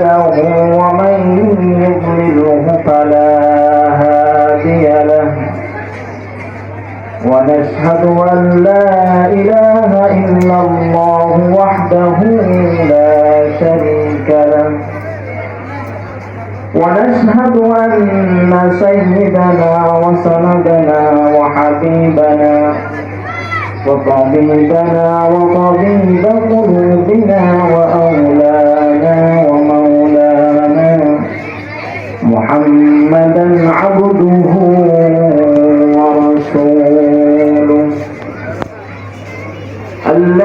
ومن يضلله فلا هادي له. ونشهد أن لا إله إلا الله وحده لا شريك له. ونشهد أن سيدنا وسندنا وحبيبنا وطبيبنا وطبيب قلوبنا وأولانا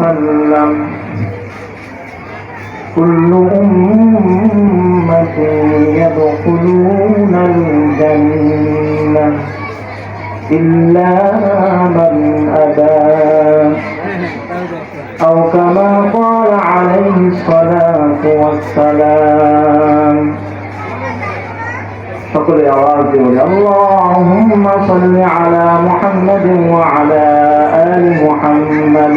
وسلم. كل أمة يدخلون الجنة إلا من أبى. أو كما قال عليه الصلاة والسلام. فقل يا راجل اللهم صل على محمد وعلى آل محمد.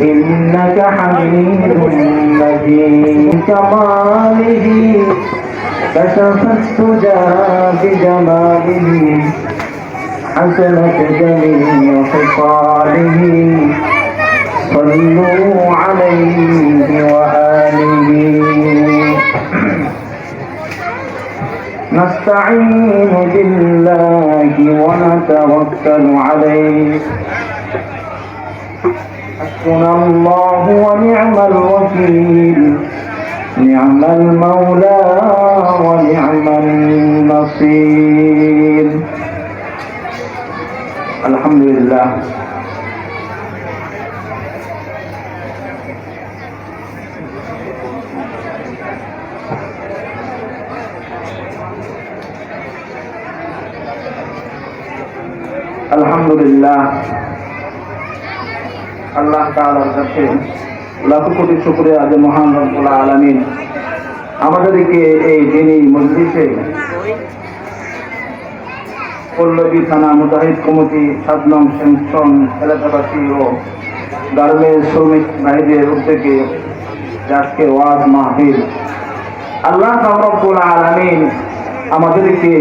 إنك حميد مجيد كماله. كشف السجى بجماله حسنت جميع خصاله. صلوا عليه وآله. نستعين بالله ونتوكل عليه. حسبنا الله ونعم الوكيل. نعم المولى ونعم النصير. الحمد لله. الحمد لله. আল্লাহ কাছে লাখ কোটি শুকরিয়া আজ মহান রব্বুল আলামিন আমাদেরকে এই দিনই মজলিসে পল্লবী থানা মুজাহিদ কমিটি সাত নং সেনশন এলাকাবাসী ও গার্মেন্টস শ্রমিক ভাইদের উদ্যোগে আজকে ওয়াজ মাহফিল। আল্লাহ রব্বুল আলামিন আমাদেরকে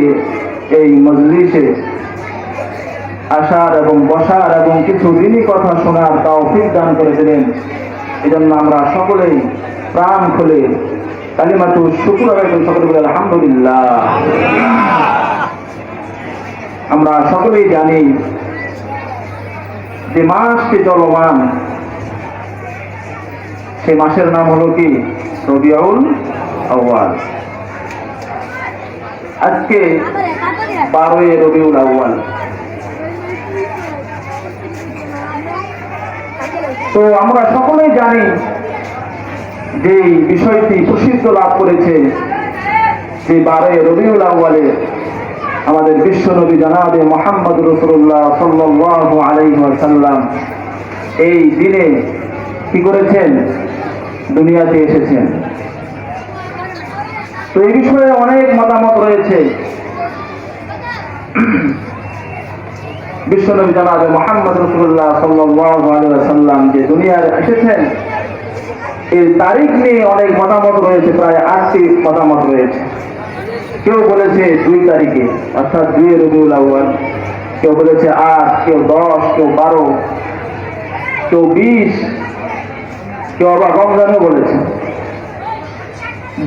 এই মজলিসে আসার এবং বসার এবং কিছু দিনই কথা শোনার তৌফিক দান করে দিলেন এই জন্য আমরা সকলেই প্রাণ খুলে কালিমাতু শুক্র আদায় সকলে বলে, আলহামদুলিল্লাহ। আমরা সকলেই জানি যে মাসটি চলমান। সেই মাসের নাম হলো কি? রবিউল আউয়াল। আজকে বারোই রবিউল আউয়াল। তো আমরা সকলেই জানি যে বিষয়টি প্রসিদ্ধ লাভ করেছে যে বারে রবিউল আউ্বালে আমাদের বিশ্ব নবী জানাবে মোহাম্মদ রসুল্লাহ সাল্লাহ আলাইসাল্লাম এই দিনে কি করেছেন? দুনিয়াতে এসেছেন। তো এই বিষয়ে অনেক মতামত রয়েছে। বিশ্বনবী জানাবে মোহাম্মদ রসুল্লাহ সাল্লাম যে দুনিয়ার এসেছেন। এর তারিখ নিয়ে অনেক মতামত রয়েছে, প্রায় আটটি মতামত রয়েছে। কেউ বলেছে দুই তারিখে, অর্থাৎ দুই রবিউল আউ্বাল কেউ বলেছে আট, কেউ দশ, কেউ বারো, কেউ বিশ, কেউ আবার রমজানও বলেছে।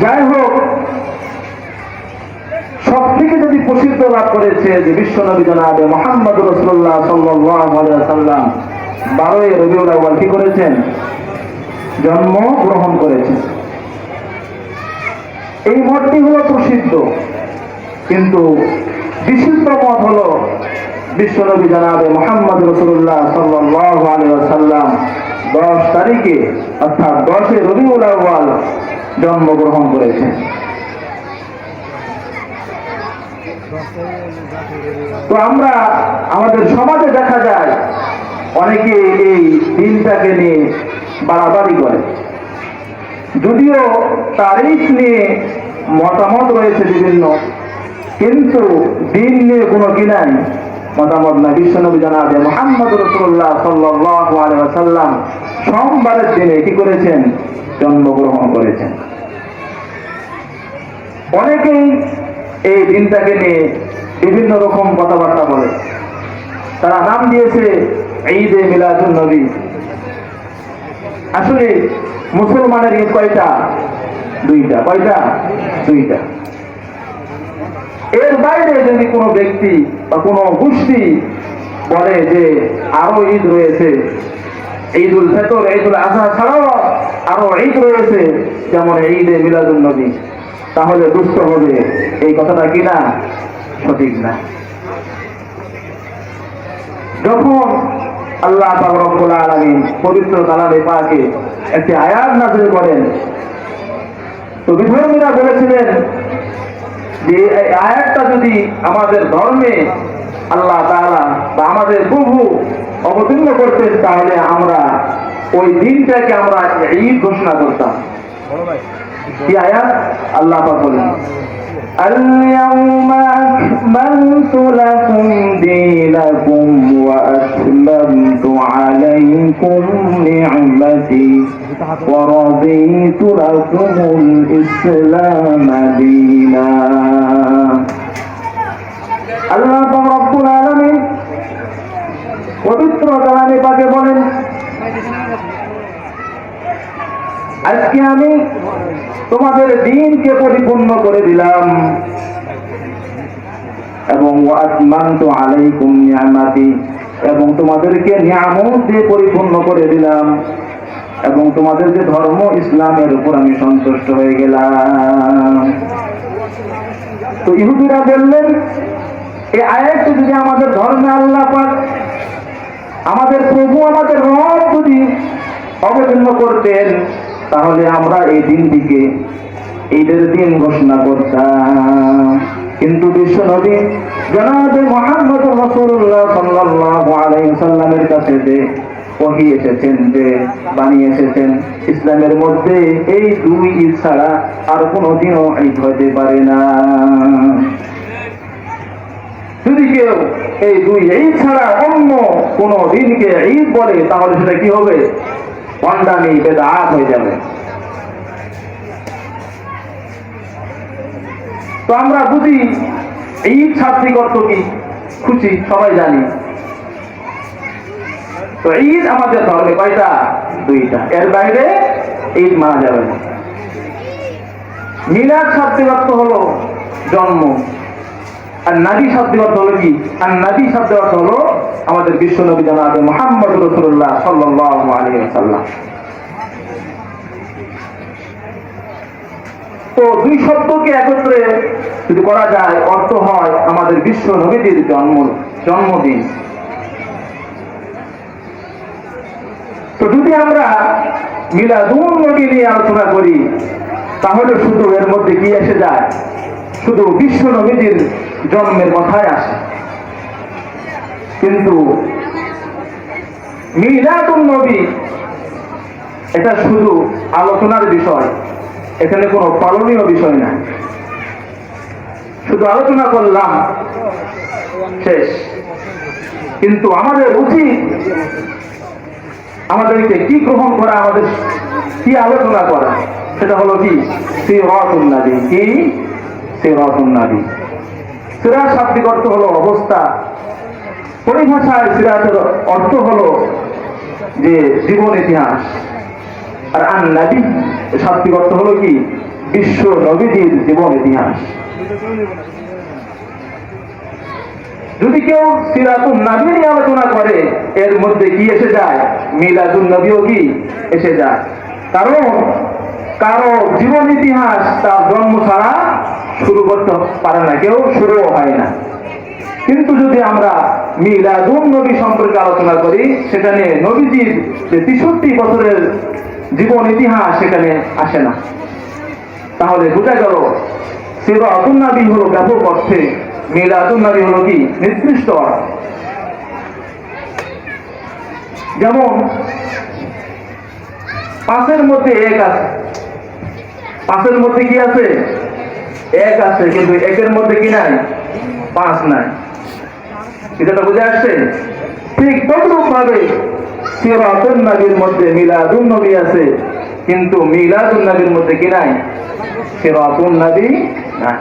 যাই হোক সব থেকে যদি প্রসিদ্ধ লাভ করেছে যে বিশ্ব নবী জনাবে মোহাম্মদ রসুল্লাহ সাল্লাম বারোই রবিউল আউ্বাল কি করেছেন? জন্ম গ্রহণ করেছেন। এই মতটি হলো প্রসিদ্ধ, কিন্তু বিশুদ্ধ মত হলো বিশ্বনবী জানাবে মোহাম্মদ রসুল্লাহ সাল্লাম দশ তারিখে, অর্থাৎ দশে রবিউল আউ্বাল জন্মগ্রহণ করেছেন। তো আমরা আমাদের সমাজে দেখা যায়, অনেকে এই দিনটাকে নিয়ে বাড়াবাড়ি করে। যদিও তারিখ নিয়ে মতামত রয়েছে বিভিন্ন, কিন্তু দিন নিয়ে কোনো কি নাই। মতামত না বিশ্বনবী জানাবে মোহাম্মদ রসুল্লাহ সাল্লাম সোমবারের দিনে কি করেছেন? জন্মগ্রহণ করেছেন। অনেকেই এই দিনটাকে নিয়ে বিভিন্ন রকম কথাবার্তা বলে। তারা নাম দিয়েছে ঈদে মিলাদুল নবী। আসলে মুসলমানের ঈদ কয়টা? দুইটা। কয়টা? দুইটা। এর বাইরে যদি কোনো ব্যক্তি বা কোনো গোষ্ঠী বলে যে আরও ঈদ রয়েছে, ঈদুল ফেতর, ঈদুল আজহা ছাড়াও আরও ঈদ রয়েছে, যেমন ঈদে মিলাদুল নবী। তাহলে দুষ্ট হবে। এই কথাটা কি না? সঠিক না। যখন আল্লাহ রব্বুল আলামিন পবিত্র কালামে পাকে একটি আয়াত নাযিল করেন, তো বিধর্মীরা বলেছিলেন যে এই আয়াতটা যদি আমাদের ধর্মে আল্লাহ তাআলা বা আমাদের প্রভু অবতীর্ণ করতেন, তাহলে আমরা ওই দিনটাকে আমরা ঈদ ঘোষণা করতাম। কি আয়াত আল্লাহ পাক বলেন اليوم أكملت لكم دينكم وأتممت عليكم نعمتي ورضيت لكم الإسلام دينا আল্লাহ রব্বুল আলামিন পবিত্র কালামে পাকে বলেন আজকে আমি তোমাদের দিনকে পরিপূর্ণ করে দিলাম। এবং ওয়াতমানতু আলাইকুম নিয়ামাতি, এবং তোমাদেরকে নিয়ামত দিয়ে পরিপূর্ণ করে দিলাম। এবং তোমাদের যে ধর্ম, ইসলামের উপর আমি সন্তুষ্ট হয়ে গেলাম। তো ইহুদিরা বললেন এই আয়াতটি যদি আমাদের ধর্মে আল্লাহ পাক আমাদের প্রভু, আমাদের রব যদি অবতীর্ণ করতেন তাহলে আমরা এই দিনটিকে ঈদের দিন ঘোষণা করতাম। কিন্তু বিশ্ব নবী জনাবে মোহাম্মদ রসুল্লাহ সাল্লাল্লাহু আলাইহি সাল্লামের কাছে যে ওহী এসেছেন, যে বানিয়ে এসেছেন, ইসলামের মধ্যে এই দুই ঈদ ছাড়া আর কোনোদিনও ঈদ হতে পারে না। যদি কেউ এই দুই ঈদ ছাড়া অন্য কোন দিনকে ঈদ বলে, তাহলে সেটা কি হবে? ভণ্ডামি বেদাত হয়ে যাবে। তো আমরা বুঝি, ঈদ ছাত্রিক অর্থ কি? খুশি, সবাই জানি। তো ঈদ আমাদের ধর্মে কয়টা? দুইটা। এর বাইরে ঈদ মানা যাবে না। মিলাদ শাব্দিক অর্থ হলো জন্ম। আর নাদি শব্দের অর্থ হলো কি? আর নাদি শব্দের অর্থ হলো আমাদের বিশ্ব নবী জানাবে মোহাম্মদ রসুল্লাহ সাল্লাহ আলী সাল্লাম তো দুই শব্দকে একত্রে যদি করা যায়, অর্থ হয় আমাদের বিশ্ব নবীদের জন্ম, জন্মদিন। তো যদি আমরা মিলাদুন নবী নিয়ে আলোচনা করি, তাহলে শুধু এর মধ্যে কি এসে যায়? শুধু বিশ্ব নবীজির জন্মের কথাই আসে। কিন্তু মিলাদুন নবী, এটা শুধু আলোচনার বিষয়, এখানে কোনো পালনীয় বিষয় না শুধু আলোচনা করলাম, শেষ। কিন্তু আমাদের উচিত আমাদেরকে কি গ্রহণ করা, আমাদের কি আলোচনা করা, সেটা হলো কি? সিরাতুন নাবী। কি? সিরাতুন নাবী। সিরাত শাব্দিক অর্থ হলো অবস্থা। পরিভাষায় সিরাতের অর্থ হলো যে জীবন ইতিহাস। আর আন নাবী শাব্দিক অর্থ হলো কি? বিশ্ব নবীজির জীবন ইতিহাস। যদি কেউ সিরাতুন নবী নিয়ে আলোচনা করে, এর মধ্যে কি এসে যায়? মিলাদুন নবীও কি এসে যায়? কারণ কারও জীবন ইতিহাস তার জন্ম ছাড়া শুরু করতে পারে না, কেউ শুরুও হয় না। কিন্তু যদি আমরা মিলাদুন নবী সম্পর্কে আলোচনা করি, সেখানে নবীজির যে তেষট্টি বছরের জীবন ইতিহাস সেখানে আসে না। তাহলে বোঝা গেল সিরাতুন নবী হলো ব্যাপক অর্থে মিলাদুন নবী হলো কি? নির্দিষ্ট অর্থ। যেমন, পাঁচের মধ্যে এক আছে। পাঁচের মধ্যে কি আছে? এক আছে, কিন্তু একের মধ্যে কি নাই? পাঁচ নাই। এটা বুঝে আসছে? ঠিক তদ্রুপ ভাবে সিরাতুন নবীর মধ্যে মিলাদুন নবী আছে, কিন্তু মিলাদুন নবীর মধ্যে কি নাই? সিরাতুন নবী নাই।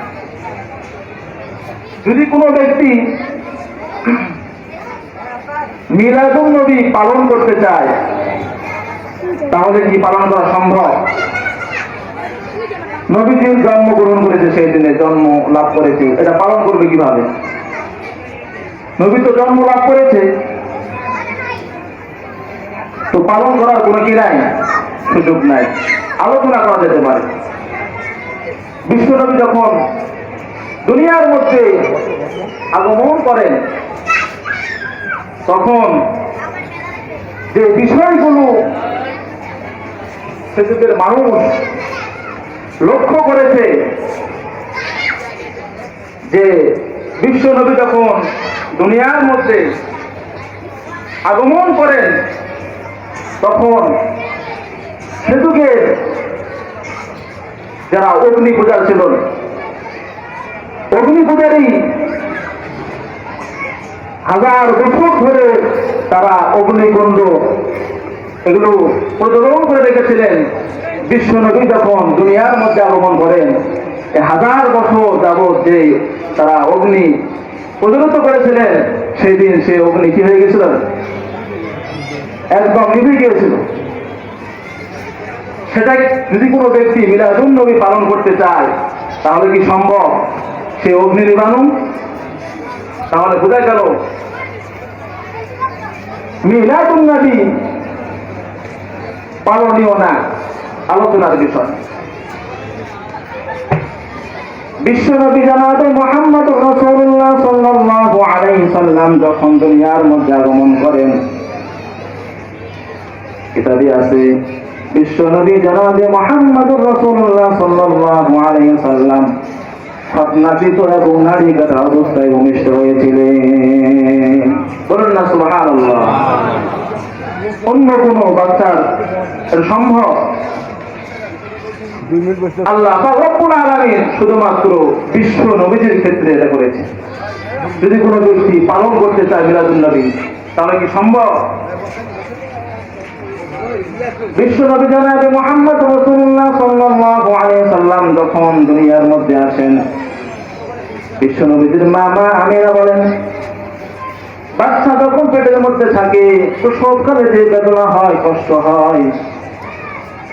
যদি কোনো ব্যক্তি মিলাদুন নবী পালন করতে চায়, তাহলে কি পালন করা সম্ভব? নবীজির জন্মগ্রহণ করেছে সেই দিনে, জন্ম লাভ করেছে। এটা পালন করবে কীভাবে? নবী তো জন্ম লাভ করেছে। তো পালন করার কোনো কি নাই? সুযোগ নাই। আলোচনা করা যেতে পারে। বিশ্বনবী যখন দুনিয়ার মধ্যে আগমন করেন, তখন যে বিষয়গুলো সেযুগের মানুষ লক্ষ্য করেছে যে বিশ্ব বিশ্বনবী যখন দুনিয়ার মধ্যে আগমন করেন, তখন সেতুকে যারা অগ্নি পূজার ছিল অগ্নি পূজারই হাজার বছর ধরে তারা অগ্নিকুণ্ড এগুলো প্রজ্বলন করে রেখেছিলেন। বিশ্বনবী যখন দুনিয়ার মধ্যে আগমন করেন হাজার বছর যাবৎ যে তারা অগ্নি প্রজ্বলিত করেছিলেন, সেই দিন সে অগ্নি কি হয়ে গেছিল? একদম নিভে গিয়েছিল। সেটা যদি কোনো ব্যক্তি মিলাদুন নবী পালন করতে চায়, তাহলে কি সম্ভব? সে অগ্নি নিবানু তাহলে বোঝা গেল, মিলাদুন নবী পালনীয় না। আলোচনার বিষয়। বিশ্বনবী জানাবে মোহাম্মদ রসুল্লাহ সাল্লাল্লাহু আলাইহি সাল্লাম যখন দুনিয়ার মধ্যে আগমন করেন। কিতাবে আছে, বিশ্বনবী জানাবে মোহাম্মদ রসুল্লাহ সাল্লাল্লাহু আলাইহি সাল্লাম স্বপ্নাচিত এবং নারী কাটা অবস্থায় ভূমিষ্ঠ হয়েছিলেন। বলুন না, সুবহানাল্লাহ। অন্য কোন বাচ্চার সম্ভব আল্লাহ শুধুমাত্র বিশ্ব নবীজির ক্ষেত্রে এটা করেছে। যদি কোনো ব্যক্তি পালন করতে চায় মিলাদুল নবী, তাহলে কি সম্ভব? বিশ্ব নবী জানাবে মোহাম্মদ রসুল্লাহ সাল্লাল্লাহু সাল্লাম যখন দুনিয়ার মধ্যে আসেন। বিশ্ব নবীজির মা মা আমিনা বলেন, বাচ্চা যখন পেটের মধ্যে থাকে তো সবকালে যে বেদনা হয়, কষ্ট হয়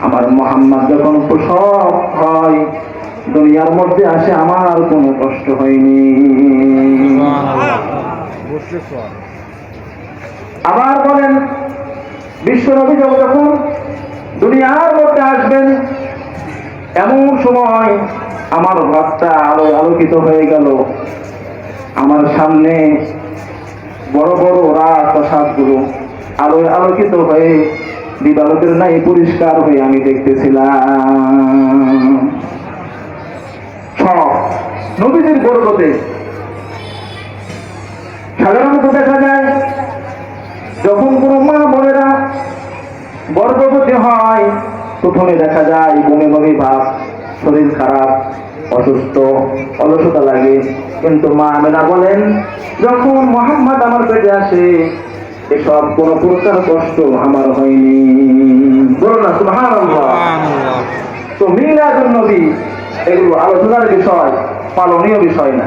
আমার মোহাম্মদ যখন প্রসব হয়, দুনিয়ার মধ্যে আসে আমার কোনো কষ্ট হয়নি। সব আবার বলেন, বিশ্বনবী যখন দুনিয়ার মধ্যে আসবেন, এমন সময় আমার রাতটা আলো আলোকিত হয়ে গেল। আমার সামনে বড় বড় রাত প্রসাদগুলো আলোয় আলোকিত হয়ে দিবালোকের নাই পরিষ্কার হয়ে আমি দেখতেছিলাম। নবীদের সাধারণত দেখা যায়, যখন কোনো মা বোনেরা গর্ভবতী হয়, প্রথমে দেখা যায় বমি বমি ভাব, শরীর খারাপ, অসুস্থ, অলসতা লাগে। কিন্তু মা আমেনা বলেন, যখন মোহাম্মদ আমার পেটে আসে এসব কোনো প্রকার কষ্ট আমার হয়নি। বলো না সুবহানাল্লাহ। তো মিলাদুন নবী এগুলো আলোচনার বিষয় পালনীয় বিষয় না।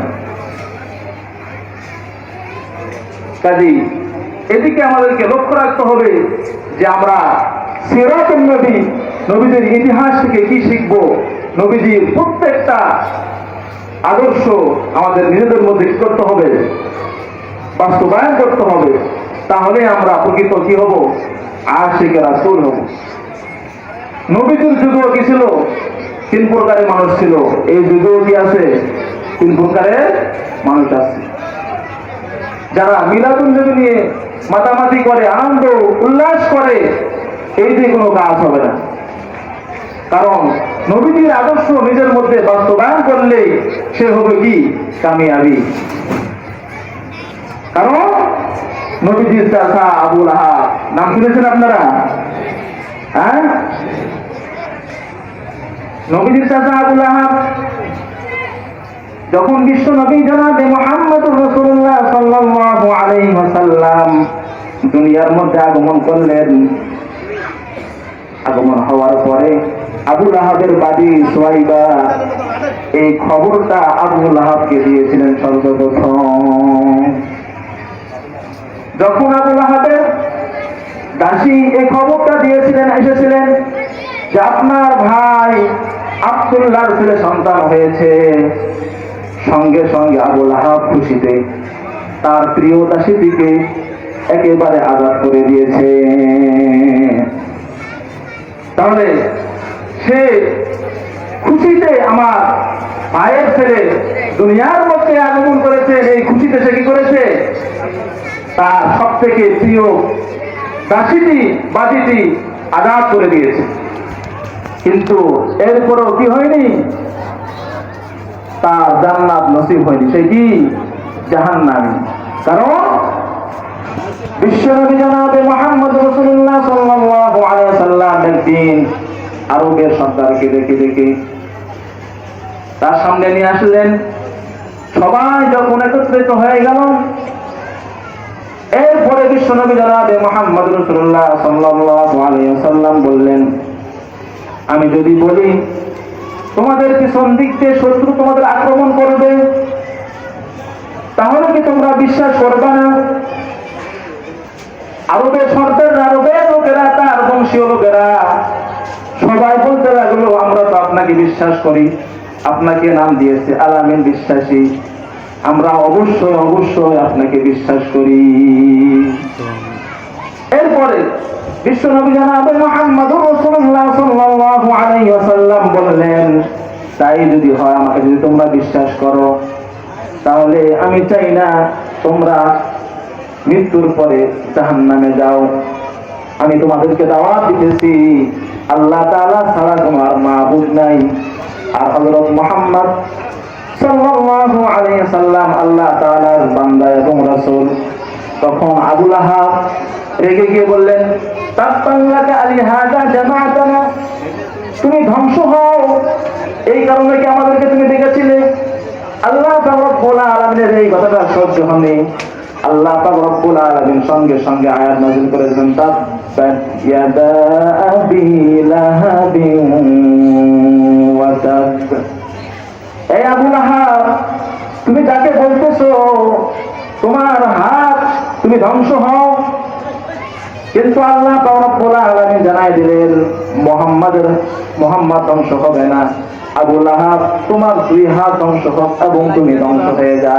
কাজী এদিকে আমাদেরকে লক্ষ্য রাখতে হবে যে আমরা সিরাতুন নবী নবীদের ইতিহাস থেকে কি শিখব নবীজির প্রত্যেকটা আদর্শ আমাদের নিজেদের মধ্যে কি করতে হবে? বাস্তবায়ন করতে হবে। তাহলে আমরা প্রকৃত কি হব? আশিকে রাসূল হব। নবীজির যুগেও কি ছিল? তিন প্রকারের মানুষ ছিল। এই যুগেও কি আছে? তিন প্রকারের মানুষ আছে। যারা মিলাদুল নবী নিয়ে মাতামাতি করে, আনন্দ, উল্লাস করে, এই দিয়ে কোনো কাজ হবে না। কারণ নবীজির আদর্শ নিজের মধ্যে বাস্তবায়ন করলে সে হবে কি? কামিয়াবি। কারণ নবীজির আবুল নাম শুনেছেন আপনারা? হ্যাঁ? নবীজির আবুল যখন বিশ্ব নবী মোহাম্মদ রসুল্লাহ ওয়াসাল্লাম, দুনিয়ার মধ্যে আগমন করলেন। আগমন হওয়ার পরে আবুল আহাবের বাড়ি সোয়াইবা এই খবরটা আবুল আহাবকে দিয়েছিলেন সর্বপ্রথম। যখন আবুল দাসী এই খবরটা দিয়েছিলেন, এসেছিলেন যে আপনার ভাই আব্দুল্লাহর ছেলে সন্তান হয়েছে। সঙ্গে সঙ্গে আবুল আহাব খুশিতে তার প্রিয় দাসীটিকে একেবারে আজাদ করে দিয়েছে। তাহলে সে খুশিতে আমার ভাইয়ের ছেলে দুনিয়ার মধ্যে আগমন করেছে, এই খুশিতে সে কি করেছে? তার সব থেকে প্রিয় দাসীটি বাদিটি আজাদ করে দিয়েছে। কিন্তু এরপরও কি হয়নি? তার জান্নাত নসিব হয়নি। সে কি? জাহান্নামী। কারণ বিশ্বনবী জনাবে মোহাম্মদ রসুল্লাহ সাল্লাল্লাহু আলাইহি সাল্লাম একদিন আরবের সর্দারকে দেখে দেখে তার সামনে নিয়ে আসলেন। সবাই যখন একত্রিত হয়ে গেল এরপরে বিশ্বনবী জনাবে মোহাম্মদ রসুল্লাহ সাল্লাম বললেন, আমি যদি বলি, তোমাদের পিছন দিক দিয়ে শত্রু তোমাদের আক্রমণ করবে, তাহলে কি তোমরা বিশ্বাস করবে না? আরবের সর্দার আরবের লোকেরা, তার বংশীয় লোকেরা সবাই বলতে লাগল, আমরা তো আপনাকে বিশ্বাস করি, আপনাকে নাম দিয়েছে, আলামিন বিশ্বাসী। আমরা অবশ্যই অবশ্যই আপনাকে বিশ্বাস করি। এরপরে তাই যদি হয় আমাকে তোমরা বিশ্বাস করো, তাহলে আমি চাই না তোমরা মৃত্যুর পরে জাহান্নামে যাও। আমি তোমাদেরকে দাওয়াত দিতেছি, আল্লাহ তাআলা ছাড়া তোমার মাবুদ নাই। আর হযরত মুহাম্মদ তুমি ধ্বংস হও। এই কারণে কি আমাদেরকে তুমি ডেকেছিলে আল্লাহ আলামিনের এই কথাটা সহ্য হয়নি। আল্লাহ পাক রব্বুল আলামিন সঙ্গে সঙ্গে আয়াত নাযিল করেছেন তাব্বাত ইয়াদা এই আবু লাহাব, তুমি যাকে বলতেছো, তোমার হাত তুমি ধ্বংস হও। কিন্তু আল্লাহ আলামিন জানাই দিলেন, মোহাম্মদের, মোহাম্মদ ধ্বংস হবে না। আবু লাহাব, তোমার দুই হাত ধ্বংস হোক এবং তুমি ধ্বংস হয়ে যা